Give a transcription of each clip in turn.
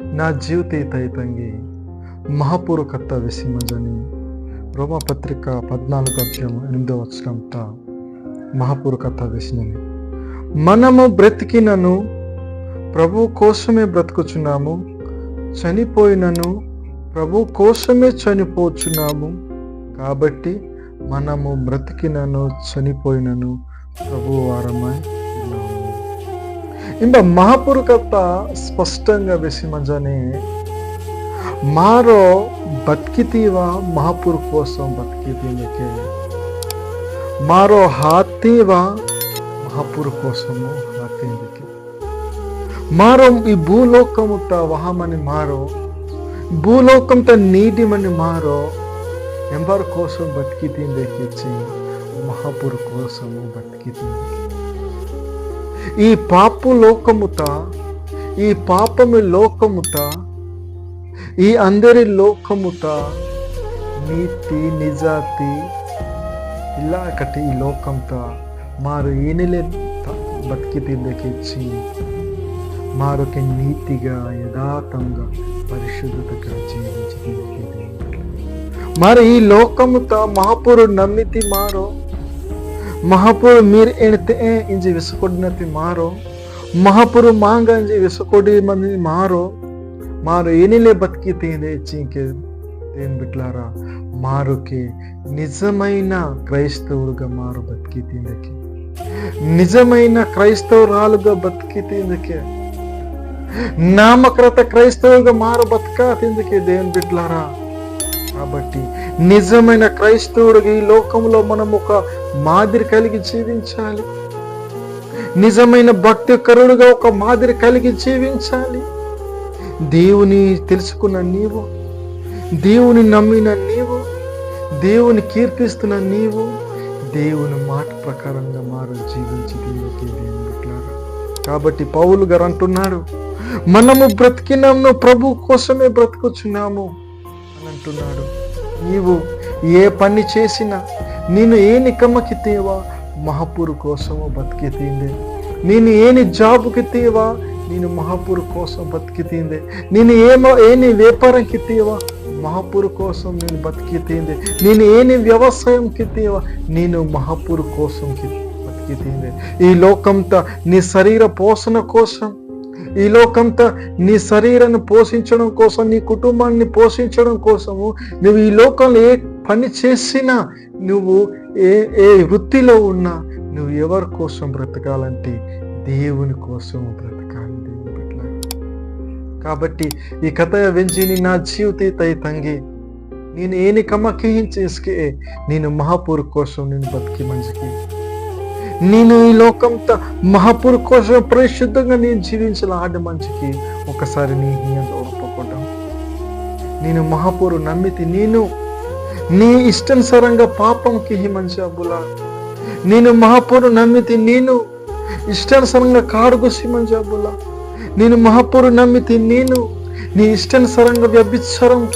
నా జీవిత తైతంగి మహాపూర్వకత విసిమజని రోమపత్రిక పద్నాలుగు అధ్యాయం ఎనిమిదో వచ్చినంత మహాపూర్వకత విసిమని మనము బ్రతికినను ప్రభు కోసమే బ్రతుకుచున్నాము చనిపోయినను ప్రభు కోసమే చనిపోచున్నాము కాబట్టి మనము బ్రతికినను చనిపోయినను ప్రభు వారమై ఉన్నాము. ಇಂಬ ಮಹಾಪುರುಕತ್ತ స్పష్టంగా వేసి ಮಂಜನೆ మారో బతికితీవా మహాపురు కోసం బతికితీమకే మారో హాతీవా మహాపురు కోసము హాతీకే మారో ఈ భూలోకముట వహమని మారో భూలోకంత నీటిమని మారో ఎంబర్ కోసం బతికితీందేకిచ్చి మహాపురు కోసము బతికితీందుకే ఈ పాపు లోకముత ఈ పాపము లోకముత ఈ అందరి లోకముత నీతి నిజాతి ఇలా కట్టి ఈ లోకంతో మారు ఏనిలే బతికి తిందకిచ్చి మారొక నీతిగా యథార్థంగా పరిశుద్ధతగా జీవించి మరి ఈ లోకముతో మహాపురుడు నమ్మితి మారో? महापुर मीर एण ते ऐं మారో మహాపురు ते मारो महापुर మంది మారో మారు ఏనిలే బతికి తేనే చీకే దేని బిట్లారా మారుకి నిజమైన క్రైస్తవుడుగా మారు బతికి తీందకి నిజమైన క్రైస్తవురాలుగా బతికి తీందకి నామకరత క్రైస్తవులుగా మారు బతక తిందుకే దేవుని బిడ్లారా కాబట్టి నిజమైన క్రైస్తవుడికి ఈ లోకంలో మనం ఒక మాదిరి కలిగి జీవించాలి. నిజమైన భక్తి కరుడుగా ఒక మాదిరి కలిగి జీవించాలి. దేవుని తెలుసుకున్న నీవు దేవుని నమ్మిన నీవు దేవుని కీర్తిస్తున్న నీవు దేవుని మాట ప్రకారంగా మారు జీవించి కాబట్టి పౌలు గారు అంటున్నాడు మనము బ్రతికినాము ప్రభు కోసమే బ్రతుకుచున్నాము అని అంటున్నాడు. నీవు ఏ పని చేసినా నేను ఏని కమ్మకి తేవా మహాపూరు కోసము బతికి తీందే నేను ఏని జాబుకి తేవా నేను కోసం బతికి తీందే నేను ఏమో ఏని వ్యాపారంకి తేవా మహాపూరు కోసం నేను బతికి తీందే నేను ఏని వ్యవసాయంకి తేవా నేను మహాపురు కోసం బతికి తీందే ఈ లోకంతా నీ శరీర పోషణ కోసం ఈ లోకంతా నీ శరీరాన్ని పోషించడం కోసం నీ కుటుంబాన్ని పోషించడం కోసము నువ్వు ఈ లోకంలో ఏ పని చేసినా నువ్వు ఏ ఏ వృత్తిలో ఉన్నా నువ్వు ఎవరి కోసం బ్రతకాలంటే దేవుని కోసం బ్రతకాలి దేవుని బిడ్డ. కాబట్టి ఈ కథ వెంచిని నా జీవిత తై తంగి నేను ఏని కమ్మకించేసుకే నేను మహాపూర్ కోసం నేను బతికి మంచికి. నేను ఈ లోకంతో మహాపూర్ కోసం పరిశుద్ధంగా నేను జీవించాల ఆడ మంచికి ఒకసారి నీ ఒప్పుకోవడం నేను మహాపూరు నమ్మితి నేను నీ ఇష్టానుసారంగా పాపంకి హిమంచి అబ్బులా. నేను మహాపూరు నమ్మితి నేను ఇష్టానుసారంగా కాడుగుసి మంచి అబ్బులా. నేను మహాపూరు నమ్మితి నేను నీ ఇష్టానుసారంగా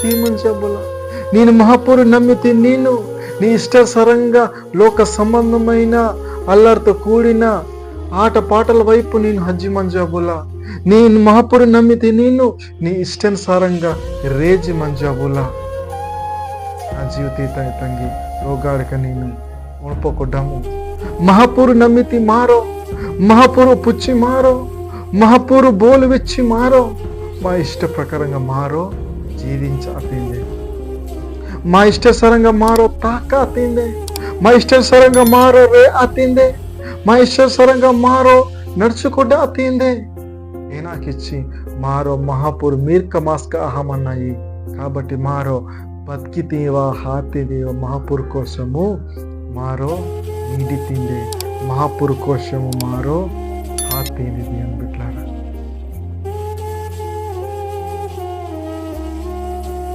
కిహి మంచి అబ్బులా. నేను మహాపూరు నమ్మితి నేను నీ ఇష్టానుసారంగా లోక సంబంధమైన అల్లరితో కూడిన ఆట పాటల వైపు నేను హజ్జి మంజాబులా నేను మహాపురు నమ్మితే నేను నీ ఇష్టానుసారంగా రేజి మంజాబులా ನನ್ನ ಜೀವಿತ ತಂಗಿ ರೋಗಾಡಕ ನೀನು ಒಣಪೊಕೊಡ್ಡಾಮು మహాపూరు నమ్మితి మారో మహాపూరు పుచ్చి మారో మహాపూరు బోలు వెచ్చి మారో. మా ఇష్ట ప్రకారంగా మారో జీవించ జీవించాల్సిందే మా ఇష్ట ఇష్టానుసారంగా మారో తాక అతిందే. మా ఇష్ట ఇష్టానుసారంగా మారో రే అతిందే. మా ఇష్ట ఇష్టానుసారంగా మారో నడుచుకుంటే అతిందే. ఏనాకిచ్చి మారో మహాపూర్ మీర్క మాస్క అహమన్నాయి. కాబట్టి మారో బతికితేవా హాతిదేవా మహాపూర్ కోసము మారో నీడి తిండే మహాపూర్ కోసము మారో హాతింది అని బిట్లారా